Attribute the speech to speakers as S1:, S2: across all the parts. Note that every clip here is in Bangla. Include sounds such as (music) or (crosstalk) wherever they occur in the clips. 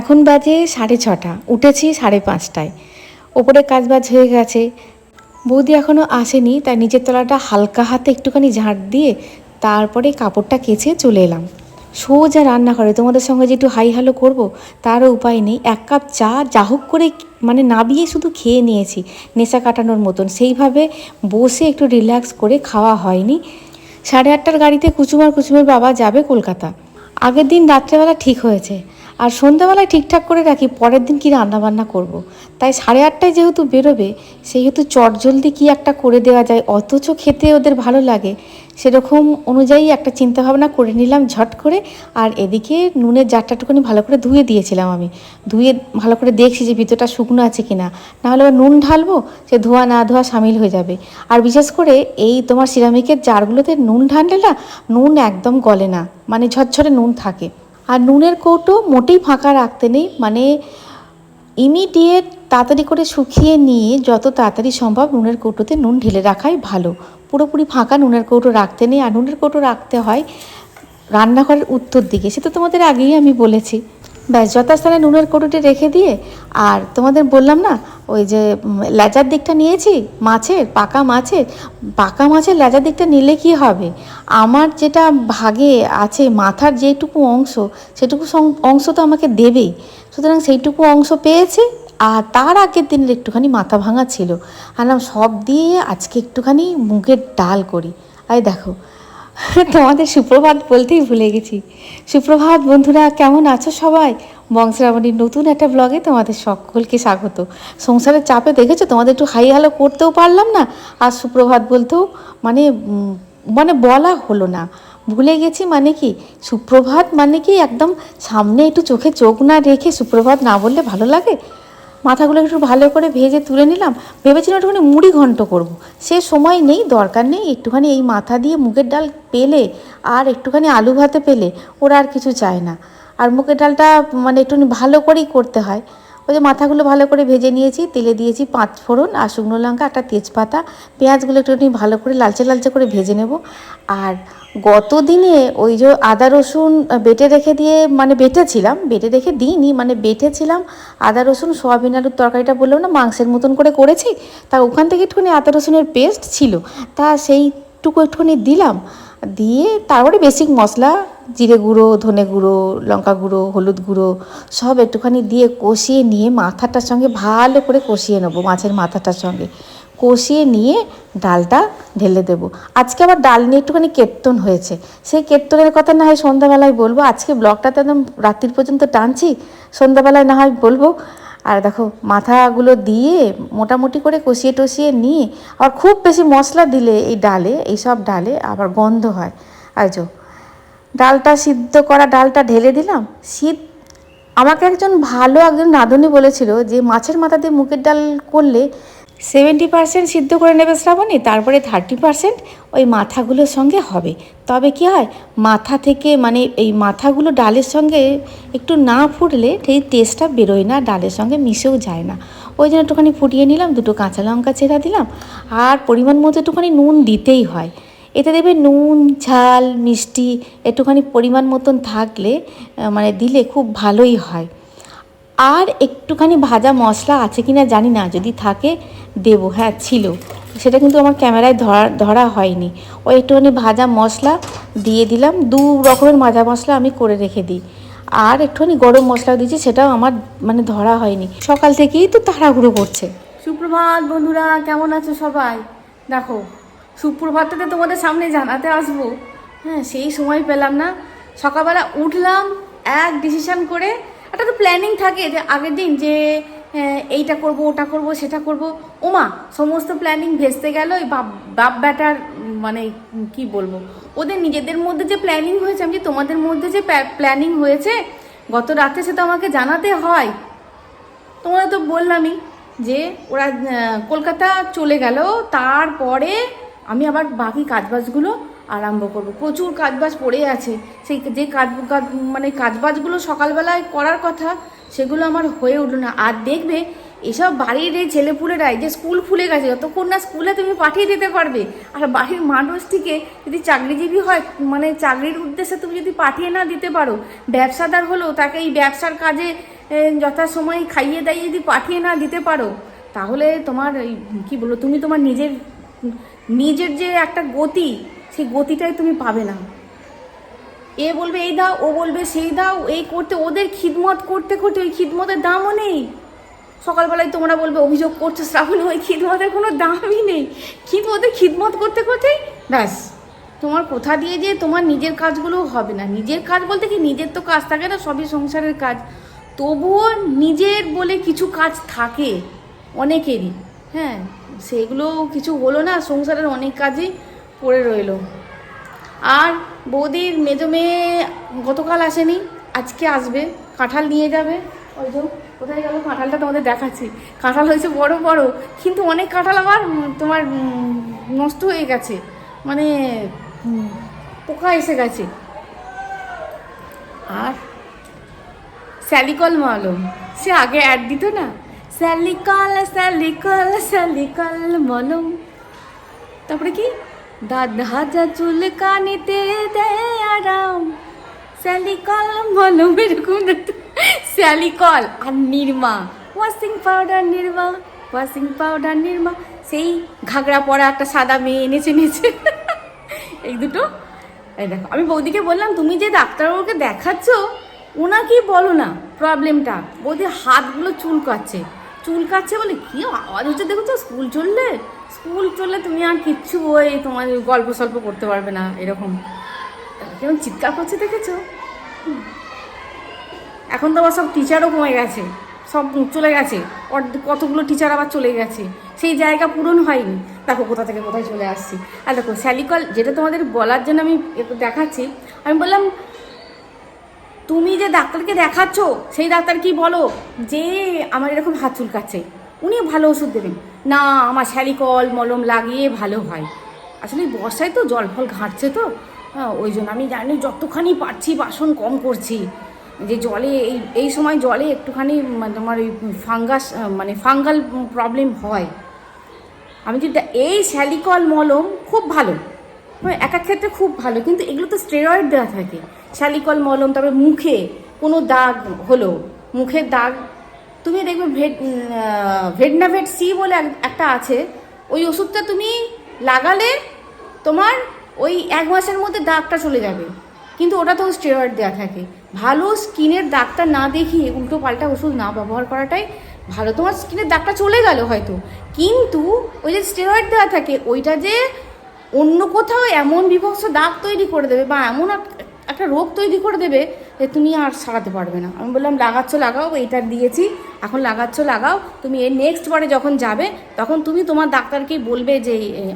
S1: এখন বাজে সাড়ে ছটা, উঠেছি সাড়ে পাঁচটায়। ওপরে কাজবাজ হয়ে গেছে। বৌদি এখনও আসেনি, তাই নিচের তলাটা হালকা হাতে একটুখানি ঝাঁট দিয়ে তারপরে কাপড়টা কেচে চলে এলাম। সোজা রান্না করে তোমাদের সঙ্গে যে একটু হাই হ্যালো করব, তারও উপায় নেই। এক কাপ চা যা হোক করে মানে নাবিয়ে শুধু খেয়ে নিয়েছি, নেশা কাটানোর মতন। সেইভাবে বসে একটু রিল্যাক্স করে খাওয়া হয়নি। সাড়ে আটটার গাড়িতে কুচুমার কুচুমের বাবা যাবে কলকাতা। আগের দিন রাত্রেবেলা ঠিক হয়েছে। আর সন্ধ্যাবেলায় ঠিকঠাক করে রাখি, পরের দিন কি রান্না বান্না করব। তাই সাড়ে আটটায় যেহেতু বেরোবে, সেহেতু চটজলদি কি একটা করে দেওয়া যায়, অথচ খেতে ওদের ভালো লাগে। সেরকম অনুযায়ী একটা চিন্তাভাবনা করে নিলাম ঝট করে, আর এদিকে নুনের জারটাটুকুনি ভালো করে ধুয়ে দিয়েছিলাম আমি। ধুয়ে ভালো করে দেখছি যে ভিতরটা শুকনো আছে কি না নাহলে আবার নুন ঢালবো, সে ধোয়া না ধোয়া সামিল হয়ে যাবে। আর বিশেষ করে এই তোমার সিরামিকের জারগুলোতে নুন ঢাললে না, নুন একদম গলে না মানে ঝরঝরে নুন থাকে। আর নুনের কৌটো মোটেই ফাঁকা রাখতে নেই মানে ইমিডিয়েট তাড়াতাড়ি করে শুকিয়ে নিয়ে যত তাড়াতাড়ি সম্ভব নুনের কৌটোতে নুন ঢেলে রাখাই ভালো। পুরোপুরি ফাঁকা নুনের কৌটো রাখতে নেই, আর নুনের কৌটো রাখতে হয় রান্নাঘরের উত্তর দিকে। সেটা তোমাদের আগেই আমি বলেছি। ব্যাস, যথাস্থানে নুনের কৌটোটি রেখে দিয়ে, আর তোমাদের বললাম না, ওই যে লেজার দিকটা নিয়েছি, মাছের, পাকা মাছের পাকা মাছের লেজার দিকটা নিলে কি হবে? আমার যেটা ভাগে আছে, মাথার যেটুকু অংশ, সেটুকু অংশ তো আমাকে দেবেই। সুতরাং সেইটুকু অংশ পেয়েছি, আর তার আগের দিনের একটুখানি মাথা ভাঙা ছিল। আনলাম, সব দিয়ে আজকে একটুখানি মুগের ডাল করি। আই দেখো তোমাদের সুপ্রভাত বলতেই ভুলে গেছি। সুপ্রভাত বন্ধুরা, কেমন আছো সবাই? বংশরাবণীর নতুন একটা ব্লগে তোমাদের সকলকে স্বাগত। সংসারের চাপে দেখেছ? তোমাদের একটু হাই হ্যালো করতেও পারলাম না। আর সুপ্রভাত বলতেও মানে মানে বলা হলো না। ভুলে গেছি মানে কি? সুপ্রভাত মানে কি? একদম সামনে একটু চোখে চোখ না রেখে সুপ্রভাত না বললে ভালো লাগে? মাথাগুলো একটু ভালো করে ভেজে তুলে নিলাম। ভেবেছিলাম একটুখানি মুড়ি ঘন্ট করব। সে সময় নেই, দরকার নেই, একটুখানি এই মাথা দিয়ে মুগের ডাল পেলে আর একটুখানি আলু ভাতে পেলে ওরা আর কিছু চায় না। আর মুগের ডালটা মানে একটুখানি ভালো করেই করতে হয়। ওই যে মাথাগুলো ভালো করে ভেজে নিয়েছি, তেলে দিয়েছি পাঁচ ফোড়ন আর শুকনো লঙ্কা, একটা তেজপাতা। পেঁয়াজগুলো একটুখানি ভালো করে লালচে লালচে করে ভেজে নেব। আর গত দিনে ওই যে আদা রসুন বেটে রেখে দিয়ে মানে বেটেছিলাম, বেটে রেখে দিইনি মানে বেটেছিলাম আদা রসুন, সোয়াবিন আলুর তরকারিটা বললাম না, মাংসের মতন করে করেছি। তা ওখান থেকে একটুখানি আদা রসুনের পেস্ট ছিল, তা সেইটুকু একটুখানি দিলাম। দিয়ে তারপরে বেসিক মশলা, জিরে গুঁড়ো, ধনে গুঁড়ো, লঙ্কা গুঁড়ো, হলুদ গুঁড়ো, সব একটুখানি দিয়ে কষিয়ে নিয়ে মাথাটার সঙ্গে ভালো করে কষিয়ে নেব, মাছের মাথাটার সঙ্গে। কষিয়ে নিয়ে ডালটা ঢেলে দেবো। আজকে আবার ডাল নিয়ে একটুখানি কেত্তন হয়েছে। সেই কেত্তনের কথা না হয় সন্ধ্যাবেলায় বলব। আজকে ব্লগটাতে একদম রাত্রির পর্যন্ত টানছি। সন্ধ্যাবেলায় না হয় বলব। আর দেখো, মাথাগুলো দিয়ে মোটামুটি করে কষিয়ে টসিয়ে নিয়ে আর খুব বেশি মশলা দিলে এই ডালে এইসব ডালে আবার গন্ধ হয়। যো ডালটা সিদ্ধ করা ডালটা ঢেলে দিলাম শীত আমাকে একজন ভালো একজন নাদনী বলেছিল যে মাছের মাথা দিয়ে মুখের ডাল করলে সেভেন্টি পার্সেন্ট সিদ্ধ করে নেবে শ্রাবণী, তারপরে থার্টি পার্সেন্ট ওই মাথাগুলোর সঙ্গে হবে। তবে কি হয়, মাথা থেকে মানে এই মাথাগুলো ডালের সঙ্গে একটু না ফুটলে সেই টেস্টটা বেরোয় না, ডালের সঙ্গে মিশেও যায় না। ওই জন্য একটুখানি ফুটিয়ে নিলাম, দুটো কাঁচা লঙ্কা চেরা দিলাম, আর পরিমাণ মতো একটুখানি নুন দিতেই হয়। এতে দেবে নুন, ঝাল, মিষ্টি একটুখানি পরিমাণ মতন থাকলে মানে দিলে খুব ভালোই হয়। আর একটুখানি ভাজা মশলা আছে কি না জানি না, যদি থাকে দেবো। হ্যাঁ ছিল। সেটা কিন্তু আমার ক্যামেরায় ধরা ধরা হয়নি। ওই একটুখানি ভাজা মশলা দিয়ে দিলাম। দু রকমের ভাজা মশলা আমি করে রেখে দিই। আর একটুখানি গরম মশলা দিয়েছি, সেটাও আমার মানে ধরা হয়নি। সকাল থেকেই তো তাড়াহুড়ো করছে।
S2: সুপ্রভাত বন্ধুরা, কেমন আছো সবাই? দেখো সুপ্রভাতটাতে তোমাদের সামনে জানাতে আসব। হ্যাঁ সেই সময় পেলাম না। সকালবেলা উঠলাম, এক ডিসিশন করে একটা তো প্ল্যানিং থাকে যে আগের দিন যে এইটা করব, ওটা করব, সেটা করব। ওমা সমস্ত প্ল্যানিং ভেস্তে গেল ওই বাপ বাপ ব্যাটার মানে কি বলব? ওদের নিজেদের মধ্যে যে প্ল্যানিং হয়েছে, আমি তোমাদের মধ্যে যে প্ল্যানিং হয়েছে, গত রাতে সে তো আমাকে জানাতে হয়। তোমরা তো বললামই যে, ওরা কলকাতা চলে গেল, তারপরে আমি আবার বাকি কাজবাজগুলো আরম্ভ করব। প্রচুর কাজবাজ পড়ে আছে। সেই যে কাজ মানে কাজবাজগুলো সকালবেলায় করার কথা, সেগুলো আমার হয়ে উঠল না। আর দেখবে, এসব বাড়ির এই ছেলেপুলেরাই যে স্কুল খুলে গেছে, যতক্ষণ না স্কুলে তুমি পাঠিয়ে দিতে পারবে, আর বাড়ির মানুষটিকে যদি চাকরিজীবী হয় মানে চাকরির উদ্দেশ্যে তুমি যদি পাঠিয়ে না দিতে পারো, ব্যবসাদার হলেও তাকে এই ব্যবসার কাজে যথাসময়ে খাইয়ে দাইয়ে যদি পাঠিয়ে না দিতে পারো, তাহলে তোমার কি বলব, তুমি তোমার নিজের নিজের যে একটা গতি সেই গতিটাই তুমি পাবে না। এ বলবে, এই দাও। ও বলবে, সেই দাও। এই করতে, ওদের খিদমত করতে করতে ওই খিদমতের দামও নেই। সকালবেলায় তোমরা বলবে, অভিযোগ করছ শ্রাবণ, ওই খিদমতের কোনো দামই নেই। কিন্তু ওদের খিদমত করতে করতেই, ব্যাস, তোমার কোথা দিয়ে যে তোমার নিজের কাজগুলো হবে না। নিজের কাজ বলতে কি, নিজের তো কাজ থাকে না, সবই সংসারের কাজ। তবুও নিজের বলে কিছু কাজ থাকে অনেকেরই। হ্যাঁ সেগুলো কিছু হলো না, সংসারের অনেক কাজই পড়ে রইল। আর বৌদির মেজো মেয়ে গতকাল আসেনি, আজকে আসবে, কাঁঠাল নিয়ে যাবে। ওই যে, কোথায় গেল? কাঁঠালটা তোমাদের দেখাচ্ছি। কাঁঠাল হয়েছে বড় বড়, কিন্তু অনেক কাঁঠাল আবার তোমার নষ্ট হয়ে গেছে। মানে পোকা এসে গেছে। আর স্যালিকল মালুম, সে আগে অ্যাড দিত না? স্যালিকল স্যালিকল স্যালিকল মলম। তারপরে কি? দাদা যা চুল কানিতে দেয় আরাম। স্যালিকল মলম এরকম স্যালিকল আর Nirma. Washing powder Nirma, washing powder Nirma. সেই ঘাগরা পরা একটা সাদা মেয়ে এনেছে এনেছে। এই দুটো। এই দেখো, আমি বৌদিকে বললাম, তুমি যে ডাক্তারবাবুকে দেখাচ্ছ, ওনাকেই বলো না প্রবলেমটা। বৌদি হাতগুলো চুলকাচ্ছে। চুলকাচ্ছে বলে কি আওয়াজ হচ্ছে? দেখো তো, স্কুল চললে স্কুল চললে তুমি আর কিচ্ছু ওই তোমার গল্প সল্প করতে পারবে না, এরকম। কেমন চিৎকার করছে দেখেছ? এখন তো আবার সব টিচারও কমে গেছে, সব চলে গেছে কতগুলো টিচার আবার চলে গেছে, সেই জায়গা পূরণ হয়নি। দেখো কোথা থেকে কোথায় চলে আসছি। আর দেখো স্যালিকল যেটা তোমাদের বলার জন্য আমি দেখাচ্ছি, আমি বললাম তুমি যে ডাক্তারকে দেখাচ্ছ, সেই ডাক্তার কি বলো? যে আমার এরকম হাত চুলকাচ্ছে। উনি ভালো ওষুধ দেবেন। না, আমার স্যালিকল, মলম লাগিয়ে ভালো হয়। আসলে বর্ষায় তো জল ফল ঘাঁটছে তো। হ্যাঁ ওই জন্য আমি জানি যতখানি পারছি বাসন কম করছি। যে জলে, এই এই সময় জলে একটুখানি তোমার ওই ফাঙ্গাস মানে ফাঙ্গাল প্রবলেম হয়। আমি কিন্তু এই স্যালিকল, মলম খুব ভালো। হ্যাঁ এক এক ক্ষেত্রে খুব ভালো। কিন্তু এগুলো তো স্টেরয়েড দেওয়া থাকে। স্যালিকল মলম, তারপরে মুখে কোনো দাগ হলো মুখের দাগ, তুমি দেখবে ভেট ভেটনাভেট সি বলে একটা আছে, ওই ওষুধটা তুমি লাগালে তোমার ওই এক মাসের মধ্যে দাগটা চলে যাবে। কিন্তু ওটা তো স্টেরয়েড দেওয়া থাকে। ভালো স্কিনের দাগটা না দেখিয়ে উল্টো পাল্টা ওষুধ না ব্যবহার করাটাই ভালো। তোমার স্কিনের দাগটা চলে গেল হয়তো। কিন্তু ওই যে স্টেরয়েড দেওয়া থাকে, ওইটা যে অন্য কোথাও এমন বিভৎস দাগ তৈরি করে দেবে বা এমন একটা রোগ তৈরি করে দেবে যে তুমি আর সারাতে পারবে না। আমি বললাম, লাগাচ্ছ, লাগাও, এইটা দিয়েছি, এখন লাগাচ্ছ, লাগাও। তুমি এর নেক্সট বারে যখন যাবে, তখন তুমি তোমার ডাক্তারকেই বলবে যে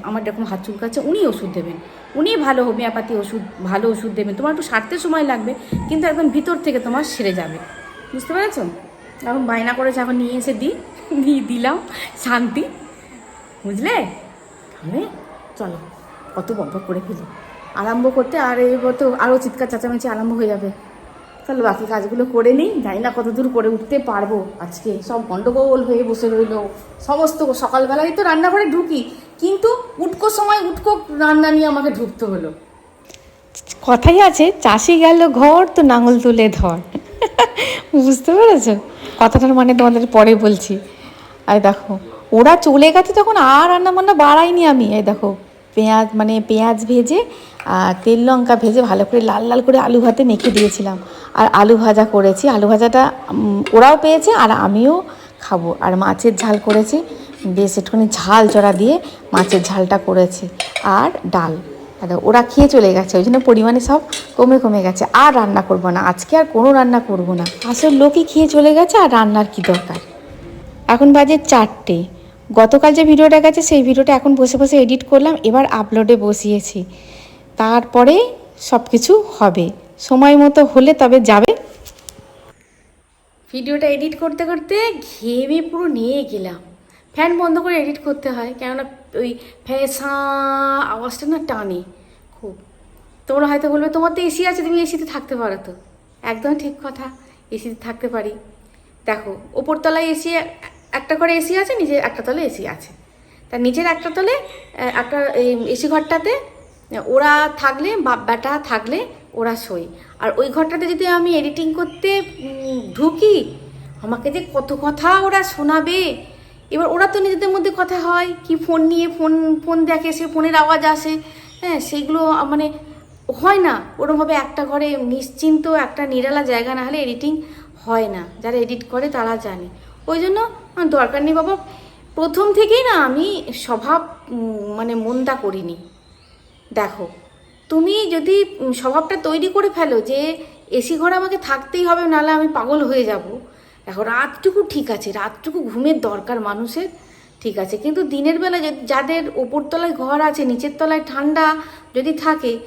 S2: আমার এরকম হাত চুলকাচ্ছে, উনি ওষুধ দেবেন। উনি ভালো হোমিওপ্যাথি ওষুধ, ভালো ওষুধ দেবেন। তোমার একটু সারতে সময় লাগবে, কিন্তু একদম ভিতর থেকে তোমার সেরে যাবে। বুঝতে পেরেছ? এখন বায়না করেছে, এখন নিয়ে এসে দিই দিয়ে দিলাম, শান্তি। বুঝলে? তাহলে চলো, কত বক করে ফেলি। আরম্ভ করতে, আর এই তো আরও চিৎকার চেঁচামেচি আরম্ভ হয়ে যাবে। চলো বাকি কাজগুলো করে নিই, জানি না কত দূর করে উঠতে পারব আজকে। সব গন্ডগোল হয়ে বসে রইল। সমস্ত সকালবেলায় তো রান্নাঘরে ঢুকি, কিন্তু উটকো সময় উটকো রান্না নিয়ে আমাকে ঢুকতে হলো।
S1: কথাই আছে, চাষি গেল ঘর তো নাঙল তুলে ধর। বুঝতে পেরেছ? কথাটার মানে তোমাদের পরে বলছি। আর দেখো, ওরা চলে গেছে তখন আর রান্না বান্না বাড়াইনি আমি। এই দেখো পেঁয়াজ মানে পেঁয়াজ ভেজে আর তেল লঙ্কা ভেজে ভালো করে লাল লাল করে আলু ভাতে মেখে দিয়েছিলাম। আর আলু ভাজা করেছি। আলু ভাজাটা ওরাও পেয়েছে আর আমিও খাব। আর মাছের ঝাল করেছি। বেশ একটুখানি ঝাল চড়া দিয়ে মাছের ঝালটা করেছি। আর ডাল। আর ওরা খেয়ে চলে গেছে। ওই জন্য পরিমাণে সব কমে কমে গেছে। আর রান্না করব না। আজকে আর কোনো রান্না করব না। আসল লোকই খেয়ে চলে গেছে আর রান্নার কি দরকার? এখন বাজে চারটে। গতকাল যে ভিডিওটা গেছে, সেই ভিডিওটা এখন বসে বসে এডিট করলাম, এবার আপলোডে বসিয়েছি। তারপরে সব কিছু হবে। সময় মতো হলে তবে যাবে।
S2: ভিডিওটা এডিট করতে করতে ঘেমে পুরো নিয়ে গেলাম। ফ্যান বন্ধ করে এডিট করতে হয়, কেননা ওই ফ্যাসা আওয়াজটা না টানে খুব। তোমরা হয়তো বলবে, তোমার তো এসি আছে, তুমি এসিতে থাকতে পারো তো। একদম ঠিক কথা এসিতে থাকতে পারি। দেখো, ওপরতলায় এসি একটা ঘরে এসি আছে নিচে একটা তলে এসি আছে। তা নিচের একটা তলে একটা এই এসি ঘরটাতে, ওরা থাকলে বাপ বেটা থাকলে ওরা শোয়। আর ওই ঘরটাতে যদি আমি এডিটিং করতে ঢুকি, আমাকে যে কত কথা ওরা শোনাবে। এবার ওরা তো নিজেদের মধ্যে কথা হয়, কি ফোন নিয়ে ফোন ফোন দেখে সে, ফোনের আওয়াজ আসে। হ্যাঁ সেগুলো মানে হয় না। ওরমভাবে একটা ঘরে নিশ্চিন্ত, একটা নিরালা জায়গা না হলে এডিটিং হয় না। যারা এডিট করে তারা জানে। ওই জন্য দরকার নেই বাবা। প্রথম থেকেই না আমি স্বভাব মানে মন্দা করিনি। দেখো, তুমি যদি স্বভাবটা তৈরি করে ফেলো যে এসি ঘরে আমাকে থাকতেই হবে, নাহলে আমি পাগল হয়ে যাব। দেখো, রাতটুকু ঠিক আছে, রাতটুকু ঘুমের দরকার মানুষের, ঠিক আছে। কিন্তু দিনের বেলা যদি- যাদের ওপরতলায় ঘর আছে, নিচের তলায় ঠান্ডা যদি থাকে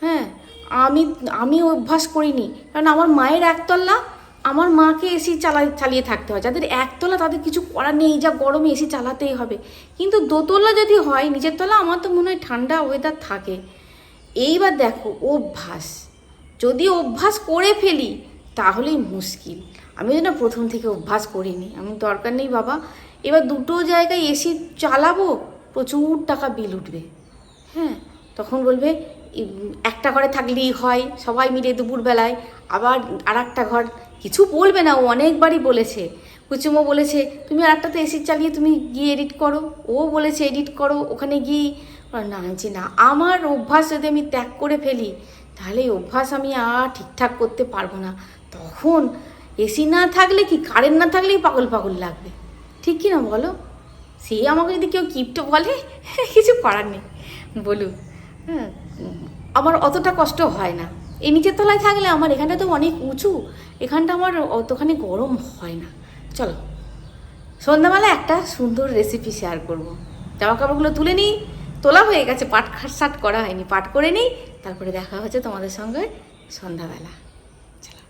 S2: হ্যাঁ আমি আমি অভ্যাস করিনি। কারণ আমার মায়ের একতলা আমার মাকে এসি চালাই চালিয়ে থাকতে হয়। যাদের একতলা তাদের কিছু করার নেই যা গরমে এসি চালাতেই হবে। কিন্তু দোতলা যদি হয় নিচের তলা আমার তো মনে হয় ঠান্ডা ওয়েদার থাকে। এইবার দেখো, অভ্যাস। যদি অভ্যাস করে ফেলি, তাহলেই মুশকিল। আমি যেন প্রথম থেকে অভ্যাস করিনি আমি দরকার নেই বাবা। এবার দুটো জায়গায় এসি চালাবো, প্রচুর টাকা বিল উঠবে। হ্যাঁ তখন বলবে একটা ঘরে থাকলেই হয়। সবাই মিলে দুপুরবেলায়, আবার আর একটা ঘর কিছু বলবে না, ও অনেকবারই বলেছে। কুচুমো বলেছে, তুমি আর একটাতে এসি চালিয়ে তুমি গিয়ে এডিট করো। ও বলেছে এডিট করো, ওখানে গিয়ে না, যে না, আমার অভ্যাস যদি আমি ত্যাগ করে ফেলি, তাহলে এই অভ্যাস আমি আর ঠিকঠাক করতে পারব না। তখন এসি না থাকলে কি কারেন্ট না থাকলেই পাগল পাগল লাগবে? ঠিক কি না বলো? সে আমাকে যদি কেউ কিপটে বলে, (laughs) কিছু করার নেই। বলুক হ্যাঁ আমার অতটা কষ্ট হয় না। এই নিচের তলায় থাকলে আমার এখানটা তো অনেক উঁচু, এখানটা আমার অতখানি গরম হয় না। চলো, সন্ধ্যাবেলা একটা সুন্দর রেসিপি শেয়ার করব। জামা কাপড়গুলো তুলে নিই, তোলা হয়ে গেছে, পাট খাট সাট করা হয়নি, পাট করে নিই, তারপরে দেখা হচ্ছে তোমাদের সঙ্গে সন্ধ্যাবেলা চলো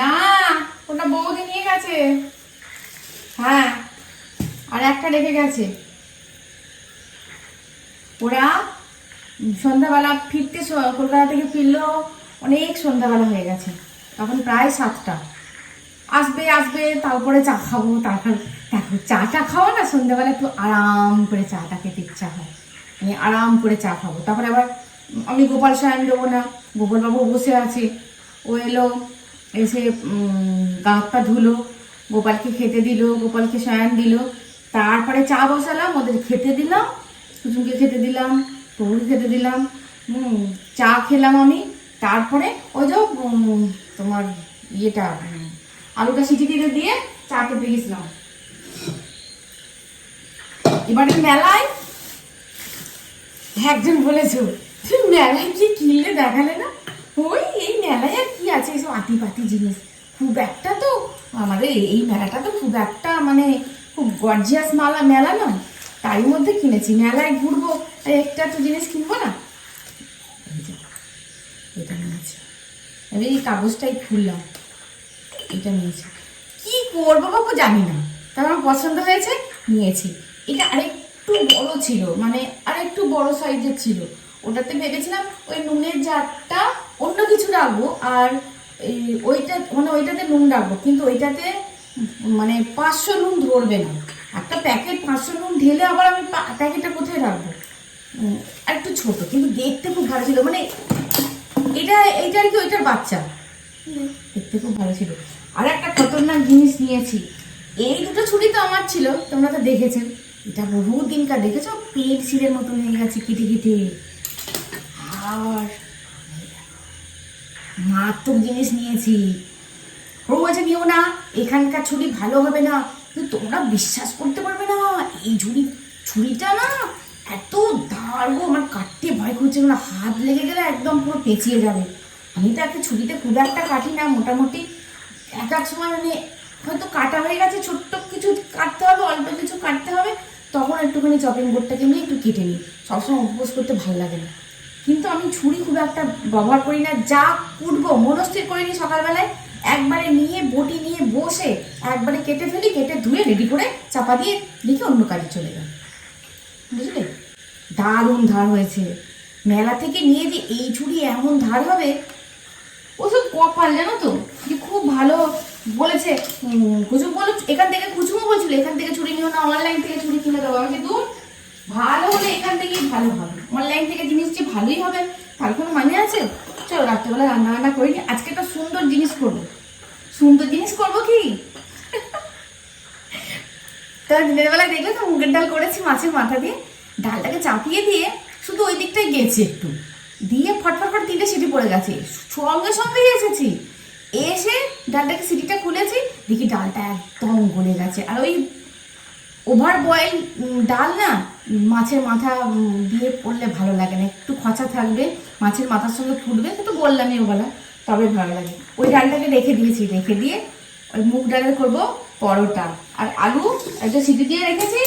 S1: না ওটা বৌদি নিয়ে গেছে হ্যাঁ রেখে গেছে। ওরা সন্ধ্যাবেলা ফিরতে কলকাতা থেকে ফিরলো অনেক সন্ধ্যাবেলা হয়ে গেছে। তখন প্রায় সাতটা। আসবে আসবে, তারপরে চা খাব, তারপর দেখো চা চা খাওয়া না, সন্ধ্যাবেলা একটু আরাম করে চাটা খেতে ইচ্ছা হয়। মানে আরাম করে চা খাব। তারপরে আবার আমি গোপাল সায়ন দেবো না। গোপালবাবু বসে আছে। ও এলো, এসে গা ধুলো। গোপালকে খেতে দিল, গোপালকে শয়ান দিল। তারপরে চা বসালাম, ওদের খেতে দিলাম কুচুমকে খেতে দিলাম প্রভুকে খেতে দিলাম চা খেলাম আমি, তারপরে ওই যে তোমার ইয়েটা আলুটা সিটি দিয়ে দিয়ে চা খেতে গেছিলাম। এবারে মেলায় একজন বলেছ "তুমি মেলায় কি কিনলে দেখালে না? ওই, এই মেলায় আর কি আছে এসব আতি পাতি জিনিস? খুব একটা তো, আমাদের এই মেলাটা তো খুব একটা মানে খুব গর্জিয়াস মালা, মেলা না তাই মধ্যে কিনেছি। মেলায় ঘুরবো একটা তো জিনিস কিনবো না? এটা নিয়েছি। আমি এই কাগজটাই খুললাম। এটা নিয়েছি। কি করব বাবু জানি না। তার আমার পছন্দ হয়েছে, নিয়েছি। এটা আরেকটু বড় ছিল মানে আরেকটু বড় সাইজের ছিল। ওটাতে ভেবেছিলাম ওই নুনের জারটা অন্য কিছু রাখব, আর ওইটা মানে ওইটাতে নুন রাখব। কিন্তু ওইটাতে মানে পাঁচশো নুন ধরবে না। একটা প্যাকেট পাঁচশো নুন ঢেলে আবার আমি প্যাকেটটা কোথায় রাখব? একটু ছোট, কিন্তু দেখতে খুব ভালো ছিল। মানে এটা এইটা আর কি ওইটার বাচ্চা। দেখতে খুব ভালো ছিল। আর একটা খতরনাক জিনিস নিয়েছি। এই দুটো ছুরি তো আমার ছিল, তোমরা তো দেখেছ। এটা বহু দিনকার দেখেছ? পেট ছিঁড়ের মতন হয়ে গেছে কেটে কেটে। আর মারাত্মক জিনিস নিয়েছি। বলছে নিও না, এখানকার ছুরি ভালো হবে না। কিন্তু তোমরা বিশ্বাস করতে পারবে না, এই ছুরি ছুরিটা না এত ধারগো আমার কাটতে ভয় করছে না, হাত লেগে গেলে একদম পুরো পেঁচিয়ে যাবে। আমি তো একটা ছুরিতে খুব একটা কাটি না, মোটামুটি এক এক সময় মানে হয়তো কাটা হয়ে গেছে, ছোট্ট কিছু কাটতে হবে, অল্প কিছু কাটতে হবে, তখন একটুখানি চপিং বোর্ডটাকে নিয়ে একটু কেটে নিই। সবসময় উপোস করতে ভালো লাগে না। কিন্তু আমি ছুরি খুব একটা ব্যবহার করি না, যা কুটবো, মনস্থির করে নিই সকালবেলায়। একবারে নিয়ে বটি নিয়ে বসে একবারে কেটে ফেলি, কেটে ধুয়ে রেডি করে চাপা দিয়ে লিখে অন্য কাজে চলে যাই। বুঝলে?
S2: দারুণ ধার হয়েছে। মেলা থেকে নিয়ে যে এই ঝুড়ি এমন ধার হবে, ওসব কপাল জানো তো? যে খুব ভালো বলেছে। কুসুম বলো, এখান থেকে কুসুমও বলছিল, এখান থেকে ছুরি নিও না অনলাইন থেকে ছুরি কিনে দেবো আমাকে দূর, ভালো হলে এখান থেকেই ভালো হবে। অনলাইন থেকে জিনিস যে ভালোই হবে, তার কোনো মানে আছে? চলো, রাত্রেবেলা রান্না বান্না করি আজকে একটা সুন্দর জিনিস করব। সুন্দর জিনিস করব কি? তো দিনের বেলায় দেখলে তো মুগের ডাল করেছি মাছের মাথা দিয়ে। ডালটাকে চাপিয়ে দিয়ে শুধু ওই দিকটাই গেছে একটু। দিয়ে ফটফট করে তিনটে সিটি পড়ে গেছে। সঙ্গে সঙ্গেই এসেছি। এসে ডালটাকে সিটিটা খুলেছি, দেখি ডালটা একদম গলে গেছে। আর ওই ওভার বয়েল ডাল না, মাছের মাথা দিয়ে পড়লে ভালো লাগে না। একটু খচা থাকবে, মাছের মাথার সঙ্গে ফুটবে তো বললামই ওবেলা। তবে ভালো লাগে। ওই ডালটাকে রেখে দিয়েছি, রেখে দিয়ে ওই মুগ ডালের করব পরোটা। আর আলু, একটা সিটি দিয়ে রেখেছি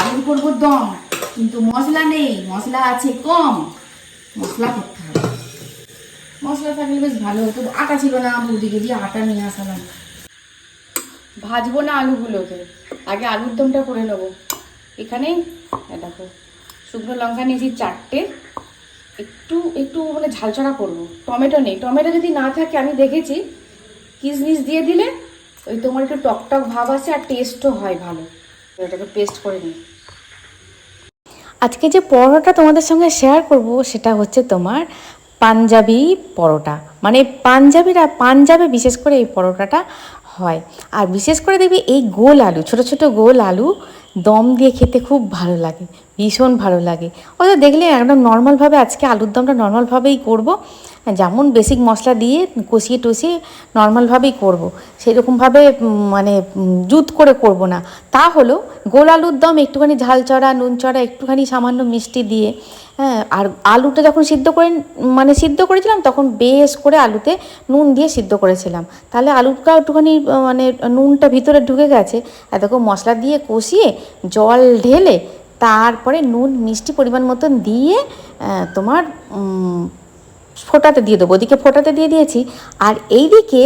S2: আলু করব দম। কিন্তু মশলা নেই, মশলা আছে কম। মশলা করতে হবে। মশলা থাকলে বেশ ভালো হতো। আটা ছিল না বৌদিকে দিয়ে আটা নিয়ে আসালাম। ভাজবো না আলুগুলোকে। আগে আলুর দমটা করে নেব। এখানে দেখো, শুকনো লঙ্কা নিয়েছি চারটে। একটু একটু মানে ঝালছড়া করব। টমেটো নেই। টমেটো যদি না থাকে, আমি দেখেছি কিশমিশ দিয়ে দিলে ওই তোমার একটু টক টক ভাব আছে আর টেস্টও হয় ভালো। এটাকে পেস্ট করে নিই।
S1: আজকে যে পরোটা তোমাদের সঙ্গে শেয়ার করব, সেটা হচ্ছে তোমার পাঞ্জাবি পরোটা। মানে পাঞ্জাবিরা পাঞ্জাবে বিশেষ করে এই পরোটাটা হয়। আর বিশেষ করে দেখবি এই গোল আলু, ছোট ছোট গোল আলু দম দিয়ে খেতে খুব ভালো লাগে, ভীষণ ভালো লাগে। ওটা দেখলে একদম নর্মালভাবে আজকে আলুর দমটা নর্মালভাবেই করব, যেমন বেসিক মশলা দিয়ে কষিয়ে টষিয়ে নর্মালভাবেই করব, সেরকমভাবে মানে জুত করে করব না। তা হলো গোল আলুর দম একটুখানি ঝাল চড়া, নুন চড়া, একটুখানি সামান্য মিষ্টি দিয়ে হ্যাঁ আর আলুটা যখন সিদ্ধ করে মানে সিদ্ধ করেছিলাম, তখন বেশ করে আলুতে নুন দিয়ে সিদ্ধ করেছিলাম। তাহলে আলুটা একটুখানি মানে নুনটা ভিতরে ঢুকে গেছে দেখো মশলা দিয়ে কষিয়ে জল ঢেলে তারপরে নুন, মিষ্টি পরিমাণ মতন দিয়ে তোমার ফোটাতে দিয়ে দেবো। ওদিকে ফোটাতে দিয়ে দিয়েছি। আর এইদিকে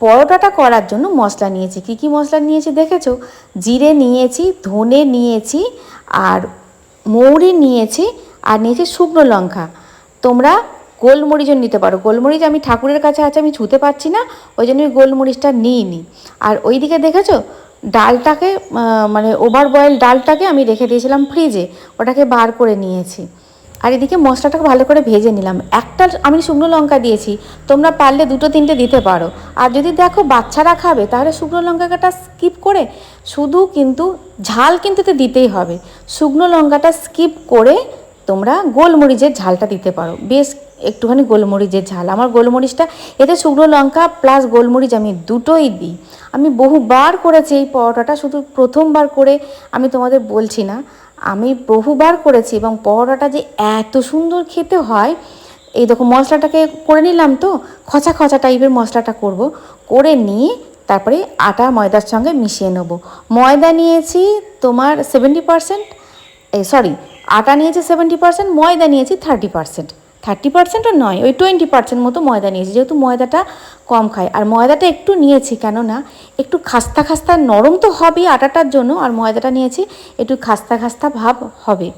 S1: পরোটাটা করার জন্য মশলা নিয়েছি। কী কী মশলা নিয়েছি দেখেছ? জিরে নিয়েছি, ধনে নিয়েছি, আর মৌরি নিয়েছি, আর নিয়েছি শুকনো লঙ্কা। তোমরা গোলমরিচও নিতে পারো। গোলমরিচ আমি ঠাকুরের কাছে আছে, আমি ছুতে পারছি না, ওই জন্য গোলমরিচটা নিইনি। আর ওইদিকে দেখেছ? ডালটাকে মানে ওভার বয়েল ডালটাকে আমি রেখে দিয়েছিলাম ফ্রিজে ওটাকে বার করে নিয়েছি। আর এদিকে মশলাটাকে ভালো করে ভেজে নিলাম। একটা আমি শুকনো লঙ্কা দিয়েছি। তোমরা পারলে দুটো তিনটে দিতে পারো। আর যদি দেখো বাচ্চারা খাবে, তাহলে শুকনো লঙ্কাটা স্কিপ করে শুধু কিন্তু ঝাল কিন্তু এতে দিতেই হবে। শুকনো লঙ্কাটা স্কিপ করে তোমরা গোলমরিচের ঝালটা দিতে পারো। বেশ একটুখানি গোলমরিচের ঝাল। আমার গোলমরিচটা, এতে শুকনো লঙ্কা প্লাস গোলমরিচ আমি দুটোই দিই। আমি বহুবার করেছি এই পরোটাটা, শুধু প্রথমবার করে আমি তোমাদের বলছি না। আমি বহুবার করেছি এবং পরোটাটা যে এত সুন্দর খেতে হয়, এই দেখো মশলাটাকে করে নিলাম তো, খচা খচা টাইপের মশলাটা করব। করে নিয়ে তারপরে আটা, ময়দার সঙ্গে মিশিয়ে নেব। ময়দা নিয়েছি তোমার সেভেন্টি পারসেন্ট সরি আটা নিয়েছি সেভেন্টি পার্সেন্ট ময়দা নিয়েছি থার্টি পার্সেন্ট থার্টি পার্সেন্টও নয়, ওই টোয়েন্টি পার্সেন্ট মতো ময়দা নিয়েছি। যেহেতু ময়দাটা কম খায় আর ময়দাটা একটু নিয়েছি, কেননা একটু খাস্তা খাস্তা নরম তো হবেই আটাটার জন্য, আর ময়দাটা নিয়েছি, একটু খাস্তা খাস্তা ভাব হবে।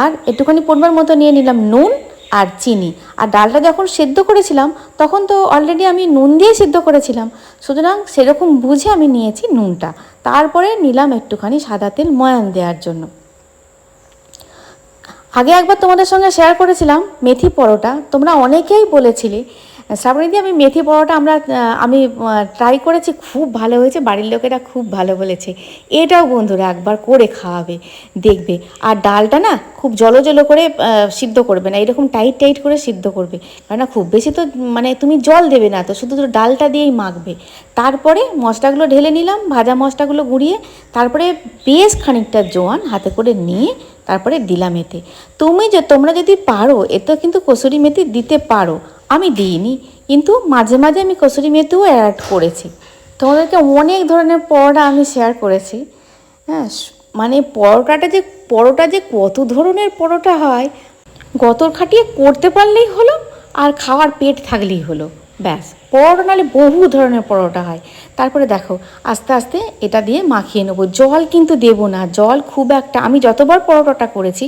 S1: আর একটুখানি পরিমাণ মতো নিয়ে নিলাম নুন আর চিনি। আর ডালটা যখন সেদ্ধ করেছিলাম, তখন তো অলরেডি আমি নুন দিয়ে সেদ্ধ করেছিলাম। সুতরাং সেরকম বুঝে আমি নিয়েছি নুনটা। তারপরে নিলাম একটুখানি সাদা তেল ময়ান দেওয়ার জন্য। আগে একবার তোমাদের সঙ্গে শেয়ার করেছিলাম মেথি পরোটা। তোমরা অনেকেই বলেছিলে শ্রাবণীদি আমি মেথি পরোটা আমরা আমি ট্রাই করেছি, খুব ভালো হয়েছে, বাড়ির লোকেরা খুব ভালো বলেছে। এটাও বন্ধুরা একবার করে খাওয়াবে, দেখবে। আর ডালটা না, খুব জলো জলো করে সিদ্ধ করবে না, এরকম টাইট টাইট করে সিদ্ধ করবে। কেননা খুব বেশি তো মানে তুমি জল দেবে না তো, শুধু ডালটা দিয়েই মাখবে। তারপরে মশলাগুলো ঢেলে নিলাম, ভাজা মশলাগুলো গুঁড়িয়ে, তারপরে বেশ খানিকটা জোয়ান হাতে করে নিয়ে, তারপরে দিলাম এতে। তুমি যে, তোমরা যদি পারো, এতে কিন্তু কসুরি মেথি দিতে পারো। আমি দিইনি, কিন্তু মাঝে মাঝে আমি কসুরি মেথিও অ্যাড করেছি। তোমাদেরকে অনেক ধরনের পরোটা আমি শেয়ার করেছি। হ্যাঁ মানে পরোটাটা যে, পরোটা যে কত ধরনের পরোটা হয়, গতর খাটিয়ে করতে পারলেই হলো আর খাওয়ার পেট থাকলেই হলো। ব্যাস, পরোটা নাহলে বহু ধরনের পরোটা হয়। তারপরে দেখো, আস্তে আস্তে এটা দিয়ে মাখিয়ে নেব। জল কিন্তু দেবো না, জল খুব একটা, আমি যতবার পরোটাটা করেছি,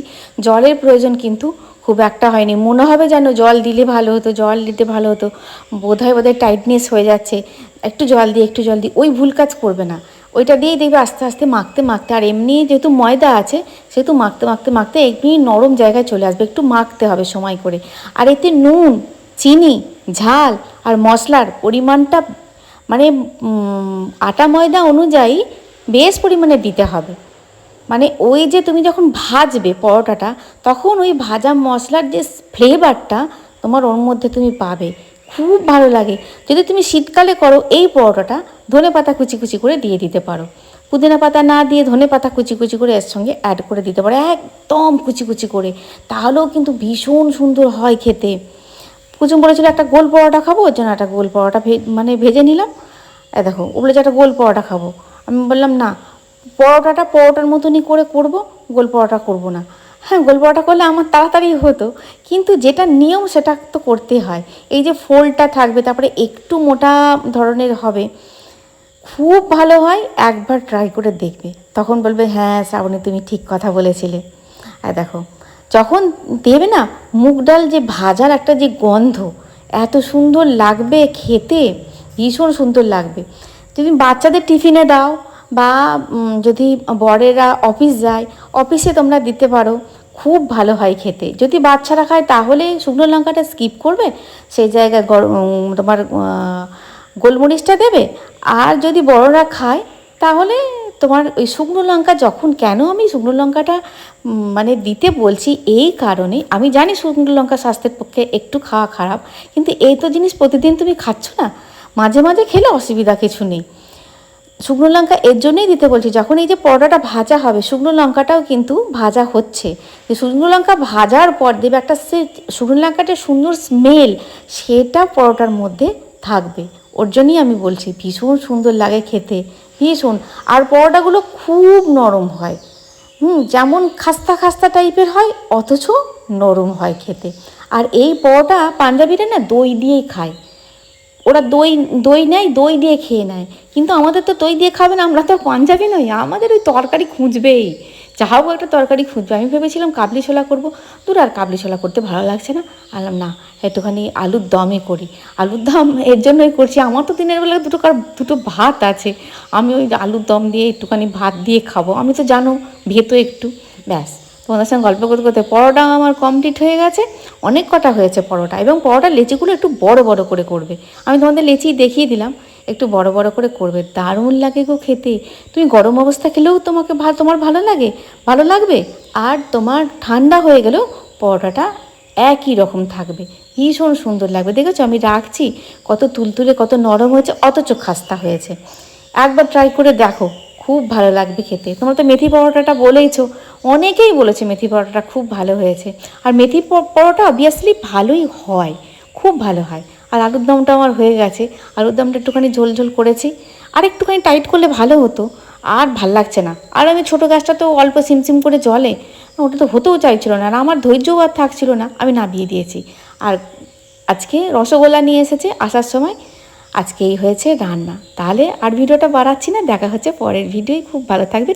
S1: জলের প্রয়োজন কিন্তু খুব একটা হয়নি। মনে হবে যেন জল দিলে ভালো হতো, জল দিতে ভালো হতো। বোধহয় বোধহয় টাইটনেস হয়ে যাচ্ছে। একটু জল দিয়ে, একটু জল দিয়ে। ওই ভুল কাজ করবে না। ওইটা দিয়েই দেখবে আস্তে আস্তে মাখতে মাখতে। আর এমনি যেহেতু ময়দা আছে, সেহেতু মাখতে মাখতে মাখতে এমনি নরম জায়গায় চলে আসবে। একটু মাখতে হবে সময় করে। আর এতে নুন, চিনি, ঝাল আর মশলার পরিমাণটা মানে আটা ময়দা অনুযায়ী বেশ পরিমাণে দিতে হবে। মানে ওই যে তুমি যখন ভাজবে পরোটাটা, তখন ওই ভাজা মশলার যে ফ্লেভারটা তোমার ওর মধ্যে তুমি পাবে। খুব ভালো লাগে। যদি তুমি শীতকালে করো এই পরোটাটা, ধনে পাতা কুচি কুচি করে দিয়ে দিতে পারো। পুদিনা পাতা না দিয়ে ধনে পাতা কুচি কুচি করে এর সঙ্গে অ্যাড করে দিতে পারো, একদম কুচি কুচি করে। তাহলেও কিন্তু ভীষণ সুন্দর হয় খেতে। কুচুম বলেছিল, একটা গোল পরোটা খাব? ওর জন্য একটা গোল পরোটা ভে- মানে ভেজে নিলাম। দেখো, ও বলেছে, একটা গোল পরোটা খাব। আমি বললাম, না। পরোটাটা পরোটার মতনই করে করব, গোল পরোটা করব না। হ্যাঁ গোল পরোটা করলে আমার তাড়াতাড়ি হতো, কিন্তু যেটা নিয়ম সেটা তো করতে হয়। এই যে ফোলটা থাকবে, তারপরে একটু মোটা ধরনের হবে, খুব ভালো হয়, একবার ট্রাই করে দেখবে। তখন বলবে হ্যাঁ শ্রাবণী, তুমি ঠিক কথা বলেছিলে। আর দেখো, যখন দেবে না, মুগ ডাল যে ভাজার একটা যে গন্ধ, এত সুন্দর লাগবে খেতে, ভীষণ সুন্দর লাগবে। যদি বাচ্চাদের টিফিনে দাও বা যদি বড়েরা অফিস যায়, অফিসে তোমরা দিতে পারো, খুব ভালো হয় খেতে। যদি বাচ্চারা খায়, তাহলে শুকনো লঙ্কাটা স্কিপ করবে, সেই জায়গায় তোমার গোলমরিচটা দেবে। আর যদি বড়রা খায়, তাহলে তোমার ওই শুকনো লঙ্কা যখন, কেন আমি শুকনো লঙ্কাটা মানে দিতে বলছি এই কারণে, আমি জানি শুকনো লঙ্কা স্বাস্থ্যের পক্ষে একটু খাওয়া খারাপ, কিন্তু এই তো জিনিস প্রতিদিন তুমি খাচ্ছ না। মাঝে মাঝে খেলে অসুবিধা কিছু নেই। শুকনো লঙ্কা এর জন্যই দিতে বলছি, যখন এই যে পরোটাটা ভাজা হবে, শুকনো লঙ্কাটাও কিন্তু ভাজা হচ্ছে। শুকনো লঙ্কা ভাজার পর দেবে একটা সে শুকনো লঙ্কাটা সুন্দর স্মেল সেটা পরোটার মধ্যে থাকবে। ওর জন্যই আমি বলছি, ভীষণ সুন্দর লাগে খেতে, ভীষণ। আর পরোটাগুলো খুব নরম হয়। হুম, যেমন খাস্তা খাস্তা টাইপের হয়, অথচ নরম হয় খেতে। আর এই পরোটা পাঞ্জাবিরা না দই দিয়েই খায়। ওরা দই দই নেয়, দই দিয়ে খেয়ে নেয়। কিন্তু আমাদের তো দই দিয়ে খাবে না, আমরা তো পাঞ্জাবি নই। আমাদের ওই তরকারি খুঁজবেই। যা হোক একটা তরকারি খুঁজবে। আমি ভেবেছিলাম কাবলি ছোলা করব। দূর আর কাবলি ছোলা করতে ভালো লাগছে না। আলাম, না একটুখানি আলুর দমে করি। আলুর দম এর জন্যই করছি। আমার তো দিনের বেলা দুটো কার, দুটো ভাত আছে। আমি ওই আলুর দম দিয়ে একটুখানি ভাত দিয়ে খাব। আমি তো জানো, ভেতো একটু। ব্যাস। তোমাদের সঙ্গে গল্প করতে করতে পরোটা আমার কমপ্লিট হয়ে গেছে। অনেক কটা হয়েছে পরোটা এবং পরোটার লেচিগুলো একটু বড় বড় করে করবে। আমি তোমাদের লেচি দেখিয়ে দিলাম, একটু বড় বড় করে করবে। দারুণ লাগে গো খেতে। তুমি গরম অবস্থা খেলেও তোমাকে তোমার ভালো লাগে? ভালো লাগবে? আর তোমার ঠান্ডা হয়ে গেলেও পরোটাটা একই রকম থাকবে। ভীষণ সুন্দর লাগবে। দেখেছ আমি রাখছি, কত তুলতুলে, কত নরম হয়েছে, অথচ খাস্তা হয়েছে। একবার ট্রাই করে দেখো। খুব ভালো লাগবে খেতে। তোমরা তো মেথি পরোটাটা বলেইছো। অনেকেই বলেছে মেথি পরোটাটা খুব ভালো হয়েছে। আর মেথি পরোটা অবভিয়াসলি ভালোই হয়, খুব ভালো হয়। আর আলুর দমটা আমার হয়ে গেছে। আলুর দমটা একটুখানি ঝোল ঝোল করেছি। আর একটুখানি টাইট করলে ভালো হতো। আর ভালো লাগছে না। আর আমি ছোটো গাছটা তো অল্প সিমসিম করে জলে, ওটা তো হতেও চাইছিল না। আর আমার ধৈর্যও আর থাকছিল না। আমি নামিয়ে দিয়েছি। আর আজকে রসগোল্লা নিয়ে এসেছে আসার সময়। আজকেই হয়েছে রান্না। তাহলে আর ভিডিওটা বাড়াচ্ছি না, দেখা হচ্ছে পরের ভিডিওই খুব ভালো থাকবে